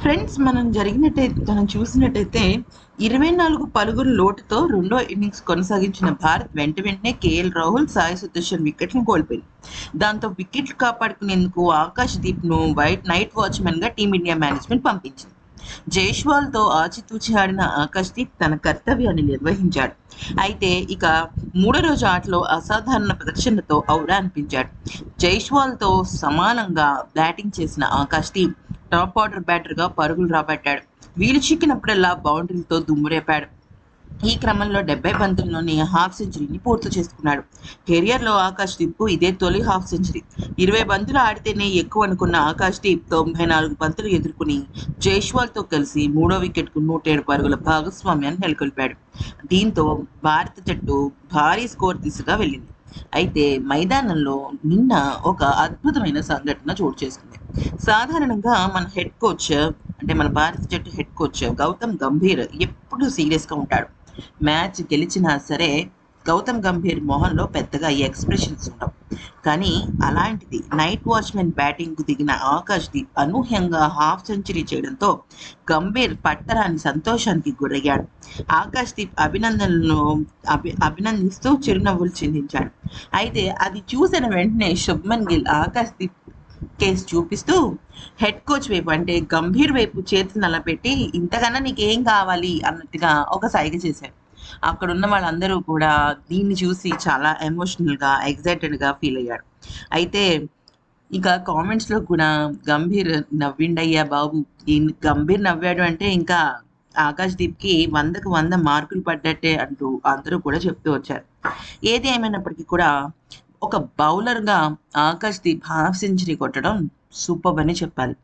Friends మనం జరిగినట్టయితే మనం చూసినట్టయితే ఇరవై నాలుగు పలుగురు లోటుతో రెండో ఇన్నింగ్స్ కొనసాగించిన భారత్ వెంట వెంటనే కేఎల్ రాహుల్ సాయి సుదర్శన్ వికెట్లను కోల్పోయింది. దాంతో వికెట్లు కాపాడుకునేందుకు ఆకాష్ దీప్ను వైట్ నైట్ వాచ్మెన్గా టీమిండియా మేనేజ్మెంట్ పంపించింది. జైష్వాల్తో ఆచితూచి ఆడిన ఆకాష్ దీప్ తన కర్తవ్యాన్ని నిర్వహించాడు. అయితే ఇక మూడో రోజు ఆటలో అసాధారణ ప్రదర్శనతో ఔరా అనిపించాడు. జైష్వాల్తో సమానంగా బ్యాటింగ్ చేసిన ఆకాష్ దీప్ టాప్ ఆర్డర్ బ్యాటర్గా పరుగులు రాబట్టాడు. వీలు చిక్కినప్పుడల్లా బౌండరీలతో దుమ్మురేపాడు. ఈ క్రమంలో డెబ్బై పంతుల్లోని హాఫ్ సెంచరీని పూర్తి చేసుకున్నాడు. కెరియర్లో ఆకాష్ దీప్ ఇదే తొలి హాఫ్ సెంచరీ. ఇరవై బంతులు ఆడితేనే ఎక్కువ అనుకున్న ఆకాష్ దీప్ తొంభై నాలుగు బంతులు ఎదుర్కొని జైష్వాల్తో కలిసి మూడో వికెట్కు నూట ఏడు పరుగుల భాగస్వామ్యాన్ని నెలకొల్పాడు. దీంతో భారత జట్టు భారీ స్కోర్ దిశగా వెళ్ళింది. అయితే మైదానంలో నిన్న ఒక అద్భుతమైన సంఘటన చోటు చేసుకుంది. సాధారణంగా మన హెడ్ కోచ్ అంటే మన భారత జట్టు హెడ్ కోచ్ గౌతమ్ గంభీర్ ఎప్పుడు సీరియస్గా ఉంటాడు. మ్యాచ్ గెలిచినా సరే గౌతమ్ గంభీర్ మొహంలో పెద్దగా ఎక్స్ప్రెషన్స్ ఉండవు. కానీ అలాంటిది నైట్ వాచ్మెన్ బ్యాటింగ్కు దిగిన ఆకాష్ దీప్ అనూహ్యంగా హాఫ్ సెంచరీ చేయడంతో గంభీర్ పట్టరాని సంతోషానికి గురయ్యాడు. ఆకాష్ దీప్ అభినందనలను అభి అభినందిస్తూ చిరునవ్వులు చిందించాడు. అయితే అది చూసిన వెంటనే శుభ్మన్ గిల్ ఆకాష్ దీప్ కేసు చూపిస్తూ హెడ్ కోచ్ వైపు అంటే గంభీర్ వైపు చేతి నల్లపెట్టి ఇంతకన్నా నీకేం కావాలి? అన్నట్టుగా ఒక సైగ చేశారు అక్కడ ఉన్న వాళ్ళందరూ కూడా దీన్ని చూసి చాలా ఎమోషనల్గా ఎగ్జైటెడ్గా ఫీల్ అయ్యాడు అయితే ఇక కామెంట్స్లో కూడా గంభీర్ నవ్విండయ్యా బాబు. దీన్ని గంభీర్ నవ్వాడు అంటే ఇంకా ఆకాష్ దీప్కి వందకు వంద మార్కులు పడ్డట్టే అంటూ అందరూ కూడా చెప్తూ వచ్చారు. ఏది ఏమైనప్పటికీ కూడా ఒక బౌలర్గా ఆకాష్ దీప్ హాఫ్ సెంచరీ కొట్టడం సూపర్ అని చెప్పాలి.